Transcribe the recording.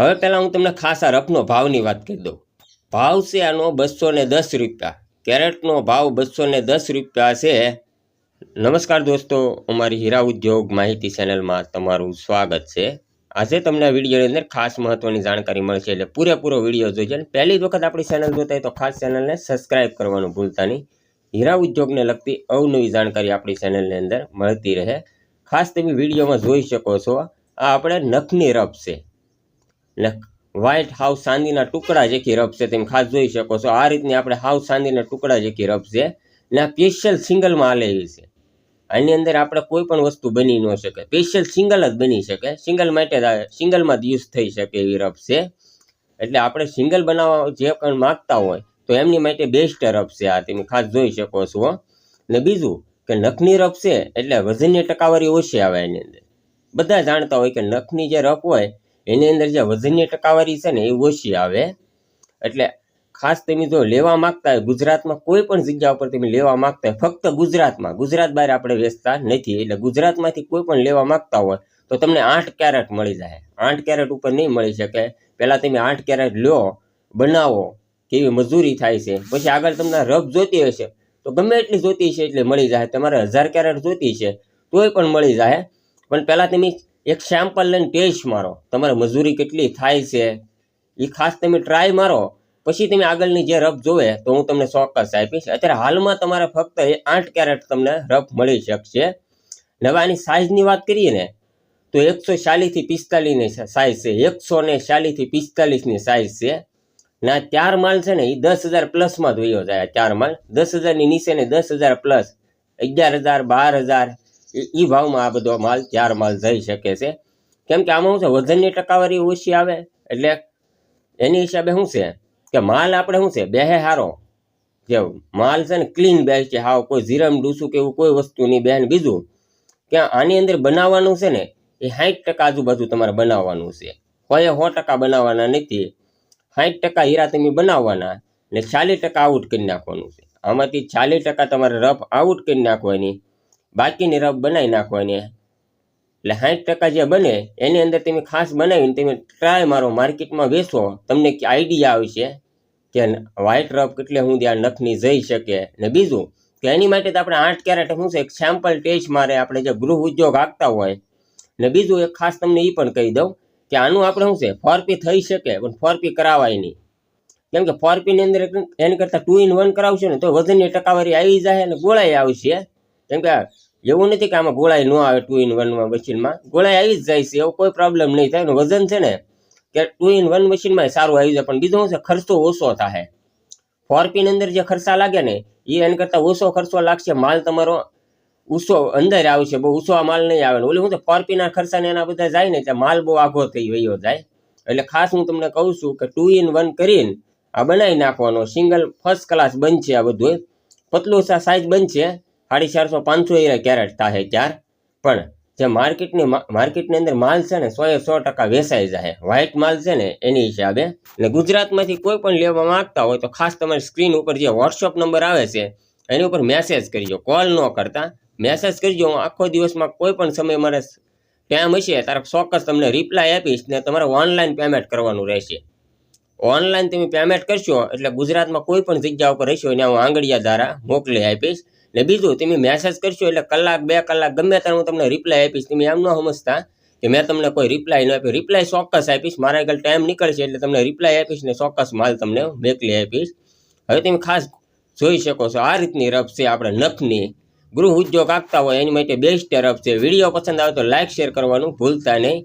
હવે પહેલાં હું તમને ખાસ રફનો ભાવની વાત કરી દઉં. ભાવ છે આનો બસો ને દસ રૂપિયા. કેરેટનો ભાવ બસો ને દસ રૂપિયા છે. નમસ્કાર દોસ્તો, અમારી હીરા ઉદ્યોગ માહિતી ચેનલમાં તમારું સ્વાગત છે. આજે તમને આ વિડીયોની અંદર ખાસ મહત્વની જાણકારી મળશે એટલે પૂરેપૂરો વીડિયો જોઈજો અને પહેલી વખત આપણી ચેનલ જોતા હોય તો ખાસ ચેનલને સબસ્ક્રાઇબ કરવાનું ભૂલતા નહીં. હીરા ઉદ્યોગને લગતી અવનવી જાણકારી આપણી ચેનલની અંદર મળતી રહે. ખાસ તમે વિડીયોમાં જોઈ શકો છો, આ આપણે નખની રફ છે. ને વ્હાઇટ હાઉસ ચાંદીના ટુકડા જેખી રફ છે તેમ ખાસ જોઈ શકો છો. આ રીતની આપણે હાઉસ ચાંદીના ટુકડા જેખી રફ છે. ને આ સ્પેશિયલ સિંગલમાં આલેલી છે. આની અંદર આપણે કોઈ પણ વસ્તુ બની ન શકે. સ્પેશિયલ સિંગલ જ બની શકે. સિંગલ માટે સિંગલમાં જ યુઝ થઈ શકે એવી રફ છે. એટલે આપણે સિંગલ બનાવવા જે પણ માગતા હોય, તો એમની માટે બેસ્ટ રફ છે આ તમે ખાસ જોઈ શકો છો ને બીજું કે નખની રફ છે, એટલે વજનની ટકાવારી ઓછી આવે એની અંદર. બધા જાણતા હોય કે નખની જે રફ હોય એની અંદર જે વજનની ટકાવારી છે ને એ ઓછી આવે. એટલે ખાસ તમે જો લેવા માંગતા હોય, ગુજરાતમાં કોઈ પણ જગ્યા ઉપર તમે લેવા માંગતા હોય, ફક્ત ગુજરાતમાં, ગુજરાત બહાર આપણે વેચતા નથી. એટલે ગુજરાતમાંથી કોઈ પણ લેવા માગતા હોય, તો તમને આઠ કેરેટ મળી જાય. આઠ કેરેટ ઉપર નહીં મળી શકે. પહેલાં તમે આઠ કેરેટ લો બનાવો, કેવી મજૂરી થાય છે. પછી આગળ તમને રફ જોતી હશે, તો ગમે એટલી જોતી છે એટલે મળી જાય. તમારે હજાર કેરેટ જોતી છે, તોય પણ મળી જાય. પણ પહેલાં તમે એક સેમ્પલ લઈને ટેસ્ટ મારો. તમારે મજૂરી કેટલી થાય છે? એ ખાસ તમે ટ્રાય મારો. પછી તમે આગળની જે રફ જોવે, તો હું તમને ચોક્કસ આપીશ. અત્યારે હાલમાં તમારે ફક્ત એ આઠ કેરેટ તમને રફ મળી શકશે. નવાની સાઇઝની વાત કરીએ ને, તો એકસો ચાલીસથી પિસ્તાલીસની સાઇઝ છે. એકસો ને ચાલીસથી પિસ્તાલીસની સાઇઝ છે. ને ચાર માલ છે ને એ દસ હજાર પ્લસમાં જોયો જાય ચાર માલ. દસ હજારની નીચે ને દસ હજાર પ્લસ અગિયાર હજાર, બાર હજાર એ ભાવમાં આ બધો માલ ચાર માલ જઈ શકે છે. કેમ કે આમાં શું છે, વજનની ટકાવારી ઓછી આવે, એટલે એની હિસાબે શું છે, કે માલ આપણે શું છે, બેહે હારો. જે માલ છે ને ક્લીન બેહ છે હાવ કોઈ જીરમ ડૂસું કે એવું કોઈ વસ્તુ નહીં બેન બીજું, કે આની અંદર બનાવવાનું છે ને, એ સાઠ ટકા આજુબાજુ તમારે બનાવવાનું છે. કોઈ સો ટકા બનાવવાના નથી સાઠ ટકા હીરા તમે બનાવવાના ને ચાલીસ ટકા આઉટ કરી નાખવાનું છે. આમાંથી ચાલીસ ટકા તમારે રફ આઉટ કરી નાખવાની બાકીની રફ બનાવી નાખવાની એટલે સાઠ ટકા જે બને, એની અંદર તમે ખાસ બનાવીને તમે ટ્રાય મારો માર્કેટમાં વેચો, તમને આઈડિયા આવશે કે વ્હાઇટ રફ કેટલે હું ત્યાં નખની જઈ શકે. ને બીજું, કે એની માટે તો આપણે આઠ કેરેટ શું છે, એક સેમ્પલ ટેસ્ટ મારે આપણે જે ગૃહ ઉદ્યોગ આપતા હોય. ને બીજું એક ખાસ તમને એ પણ કહી દઉં કે આનું આપણે શું છે ફોરપી થઈ શકે, પણ ફોરપી કરાવાય નહીં. કેમ કે ફોરપીની અંદર એની કરતાં ટુ ઇન વન કરાવશો ને તો વજનની ટકાવારી આવી જાય અને ગોળાઈ આવશે. કેમ કે એવું નથી કે આમાં ગોળાઈ ન આવે ટુ ઇન વનમાં મશીનમાં ગોળાઈ આવી જ જાય છે, એવો કોઈ પ્રોબ્લેમ નહીં થાય વજન છે ને કે ટુ ઇન વન મશીનમાં સારું આવી જાય. પણ બીજું શું છે, ખર્ચો ઓછો થાય ફોરપીની અંદર જે ખર્ચા લાગે ને, એ એની કરતાં ઓછો ખર્ચો લાગશે. માલ તમારો ઊંચો અંદર આવશે બહુ ઊંચો માલ નહીં આવે. ઓલું હું શું છે, ફોરપીના ખર્ચા ને એના બધા જાય ને, ત્યાં માલ બહુ આઘો થઈ વયો જાય. એટલે ખાસ હું તમને કહું છું કે ટુ ઇન વન કરીને આ બનાવી નાખવાનો. સિંગલ ફર્સ્ટ ક્લાસ બનશે આ બધું. પતલું સાઇઝ બનશે. સાડી ચારસો પાંચસો એ કેરેટ થાય ચાર. પણ જે માર્કેટની માર્કેટની અંદર માલ છે ને સો એ સો ટકા વેચાઈ જાય વ્હાઇટ માલ છે ને એની હિસાબે. ને ગુજરાતમાંથી કોઈ પણ લેવા માંગતા હોય તો ખાસ તમારી સ્ક્રીન ઉપર જે વોટ્સઅપ નંબર આવે છે, એની ઉપર મેસેજ કરજો. કોલ ન કરતા. મેસેજ કરજો. હું આખો દિવસમાં કોઈ પણ સમય મારે ટાઈમ હશે ત્યારે ચોક્કસ તમને રિપ્લાય આપીશ ને તમારે ઓનલાઈન પેમેન્ટ કરવાનું રહેશે. ઓનલાઈન તમે પેમેન્ટ કરશો એટલે ગુજરાતમાં કોઈ પણ જગ્યા ઉપર રહેશો એને હું આંગળીયા દ્વારા મોકલી આપીશ. ને બીજું, તમે મેસેજ કરશો એટલે કલાક, બે કલાક, ગમે ત્યારે હું તમને રિપ્લાય આપીશ, તમે એમ ન સમજતા કે મેં તમને કોઈ રિપ્લાય ન આપ્યો રિપ્લાય ચોક્કસ આપીશ, મારા આગળ ટાઈમ નીકળશે એટલે તમને રિપ્લાય આપીશ ને ચોક્કસ માલ તમને મેકલી આપીશ. હવે તમે ખાસ જોઈ શકો છો, આ રીતની રફ છે આપણે નખની. ગૃહ ઉદ્યોગ આપતા હોય, એની માટે બેસ્ટ રફ છે. વીડિયો પસંદ આવે તો લાઇક શેર કરવાનું ભૂલતા નહીં.